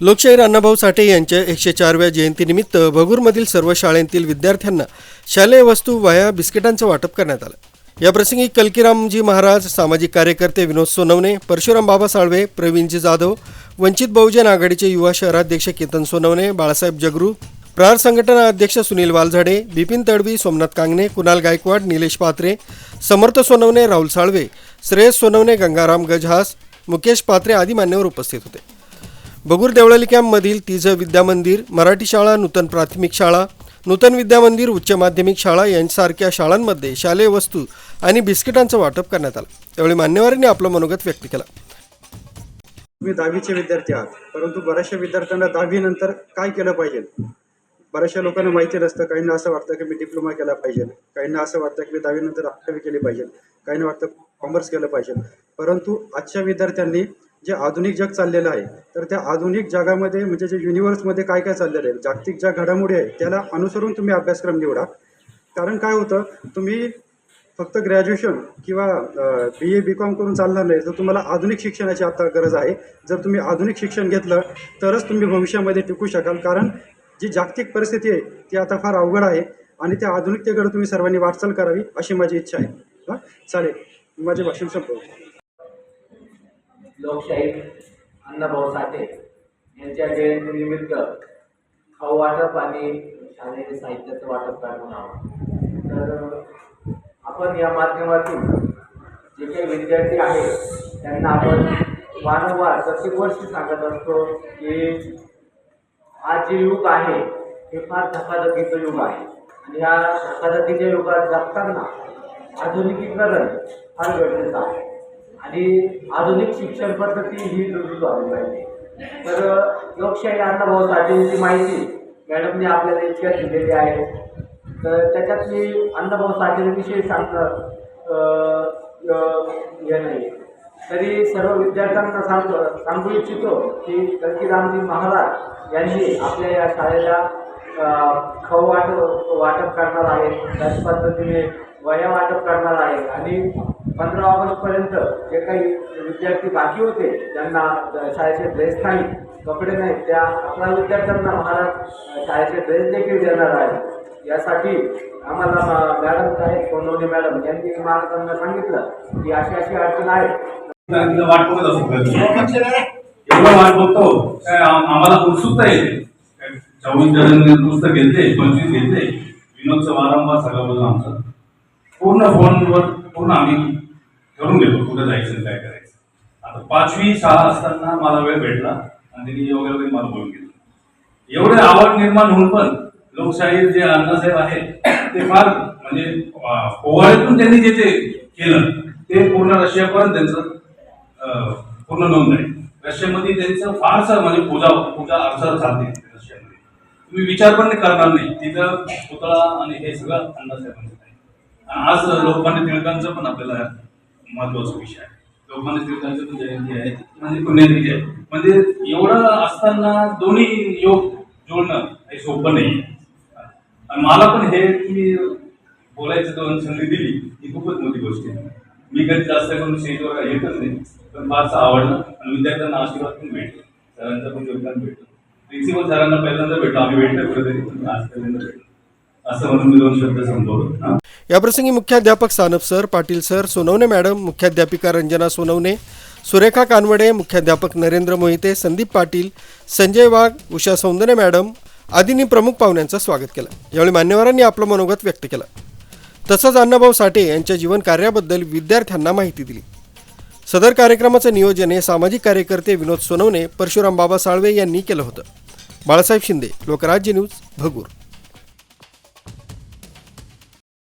लोकशाहीर अण्णाभाऊ साठे यांच्या एकशे चारव्या जयंतीनिमित्त भगूरमधील सर्व शाळेतील विद्यार्थ्यांना शालेय वस्तू वह्या बिस्किटांचं वाटप करण्यात आलं. याप्रसंगी कलकीरामजी महाराज सामाजिक कार्यकर्ते विनोद सोनवणे परशुराम बाबा साळवे प्रवीणजी जाधव वंचित बहुजन आघाडीचे युवा शहराध्यक्ष केतन सोनवणे बाळासाहेब जगरू प्रहार संघटना अध्यक्ष सुनील वालझाडे बिपिन तडवी सोमनाथ कांगणे कुणाल गायकवाड निलेश पात्रे समर्थ सोनवणे राहुल साळवे श्रेयस सोनवणे गंगाराम गजहास मुकेश पात्रे आदी मान्यवर उपस्थित होते. बगूर देवळाली कॅम्पमधील तिझं विद्यामंदिर मराठी शाळा नूतन प्राथमिक शाळा नूतन विद्यामंदिर उच्च माध्यमिक शाळा यांसारख्या शाळांमध्ये शालेय वस्तू आणि बिस्किटांचं वाटप करण्यात आलं. त्यावेळी मान्यवरांनी आपलं मनोगत व्यक्त केलं. तुम्ही दहावीचे विद्यार्थी आहात परंतु बऱ्याचशा विद्यार्थ्यांना दहावीनंतर काय केलं पाहिजे? बऱ्याचशा लोकांना माहिती नसतं काहींना असं वाटतं की मी डिप्लोमा केला पाहिजे काहींना असं वाटतं की मी दहावीनंतर अकरावी केली पाहिजे काहींना वाटतं कॉमर्स केलं पाहिजे. परंतु आजच्या विद्यार्थ्यांनी जे आधुनिक जग चाललेलं आहे तर त्या आधुनिक जगामध्ये म्हणजे जे युनिवर्समध्ये काय काय चाललेलं आहे जागतिक ज्या घडामोडी आहे त्याला अनुसरून तुम्ही अभ्यासक्रम निवडा. कारण काय होतं तुम्ही फक्त ग्रॅज्युएशन किंवा बी ए बी कॉम करून चालणार नाही तर तुम्हाला आधुनिक शिक्षणाची आता गरज आहे. जर तुम्ही आधुनिक शिक्षण घेतलं तरच तुम्ही भविष्यामध्ये टिकू शकाल. कारण जी जागतिक परिस्थिती आहे ती आता फार अवघड आहे आणि त्या आधुनिकतेकडे तुम्ही सर्वांनी वाटचाल करावी अशी माझी इच्छा आहे. हां? चालेल. माझे भाषण संपव लोकशाहीर अण्णाभाऊ साठे यांच्या जयंतीनिमित्त खाऊ वाटप आणि शालेय साहित्याचं वाटप करण्यात आहोत. तर आपण या माध्यमातून जे काही विद्यार्थी आहेत त्यांना आपण वारंवार प्रत्येक वर्षी सांगत असतो की हा जे युग आहे हे फार धकाधकीचं युग आहे. आणि ह्या धकाधकीच्या युगात जगताना आधुनिकीकरण फार गरजेचं आहे. आणि आधुनिक शिक्षण पद्धती ही रुजू झाली पाहिजे. तर लोकशाही अण्णाभाऊ साठेंची माहिती मॅडमने आपल्याला इतक्या दिलेली आहे. तर त्याच्यात मी अण्णाभाऊ साठेंविषयी सांगणं हे नाही. तरी सर्व विद्यार्थ्यांना सांग सांगू इच्छितो की कलकीरामजी महाराज यांनी आपल्या या शाळेला अं, वाट वाटप वाटप करणार आहे त्याच पद्धतीने वह्या वाटप करणार आहे. आणि पंधरा ऑगस्टपर्यंत जे काही विद्यार्थी बाकी होते ज्यांना शाळेचे ड्रेस नाही कपडे नाहीत त्या आपल्या विद्यार्थ्यांना महाराज शाळेचे ड्रेस देखील देणार आहे यासाठी आम्हाला मॅडम काय सोनवणे मॅडम यांनी महाराजांना सांगितलं की अशी अशी अडचण आहे. एकदा वाट बघत असतो घरी. एवढं वाट बघतो. काय आम- आम्हाला उत्सुकता येते चोवीस जण पुस्तक घेतले पंचवीस घेतले विनोदचं वारंवार सगळं बोलणं आमचं. पूर्ण फोनवर पूर्ण आम्ही करून घेतो कुठं जायचं काय करायचं. आता पाचवी शाळा असताना मला वेळ भेटला आणि त्यांनी योग्य वगैरे मला बोलून घेतलं. एवढे आवड निर्माण होऊन पण लोकशाहीर जे अण्णासाहेब आहेत ते फार म्हणजे अं, पोवाड्यातून त्यांनी जे जे केलं ते पूर्ण रशियापर्यंत त्यांचं पूर्ण नोंद आहे. रशियामध्ये त्यांचं फारसं म्हणजे पूजा पूजा अर्चा चालते रशियामध्ये. तुम्ही विचार पण करणार नाही तिथं पुतळा आणि हे सगळं अण्णासाहेबांचं आहे. आज लोकमान्य टिळकांचा पण आपल्याला महत्त्वाचा विषय आहे. लोकमान्य टिळकांचं पण जयंती आहे म्हणजे पुण्यतिथी आहे. म्हणजे एवढं असताना दोन्ही योग जोडणं हे सोपं नाही. आणि मला पण हे की बोलायचं दोन संधी दिली ही खूपच मोठी गोष्ट आहे. मी कधी जास्त करून स्टेजवर येतच नाही पण फारसं आवडलं आणि विद्यार्थ्यांना आशीर्वाद पण भेटतो सरांचा पण योगदान भेटतो. प्रिन्सिपल सरांना पहिल्यांदा भेटतो आम्ही भेटतो कुठेतरी पण आज पहिल्यांदा भेटतो असं म्हणून मी दोन शब्द संपवतो. हा. याप्रसंगी मुख्याध्यापक Sanap sir Patil sir Sonawane madam मुख्याध्यापिका रंजना सोनवणे सुरेखा कानवडे मुख्याध्यापक नरेंद्र मोहिते संदीप पाटील संजय वाघ उषा सौंदर्य मॅडम आदींनी प्रमुख पाहुण्यांचं स्वागत केलं. यावेळी मान्यवरांनी आपलं मनोगत व्यक्त केलं. तसंच अण्णाभाऊ साठे यांच्या जीवन कार्याबद्दल विद्यार्थ्यांना माहिती दिली. सदर कार्यक्रमाचं नियोजन हे सामाजिक कार्यकर्ते विनोद सोनवणे परशुराम बाबा साळवे यांनी केलं होतं. बाळासाहेब शिंदे लोकराज्य न्यूज भगूर.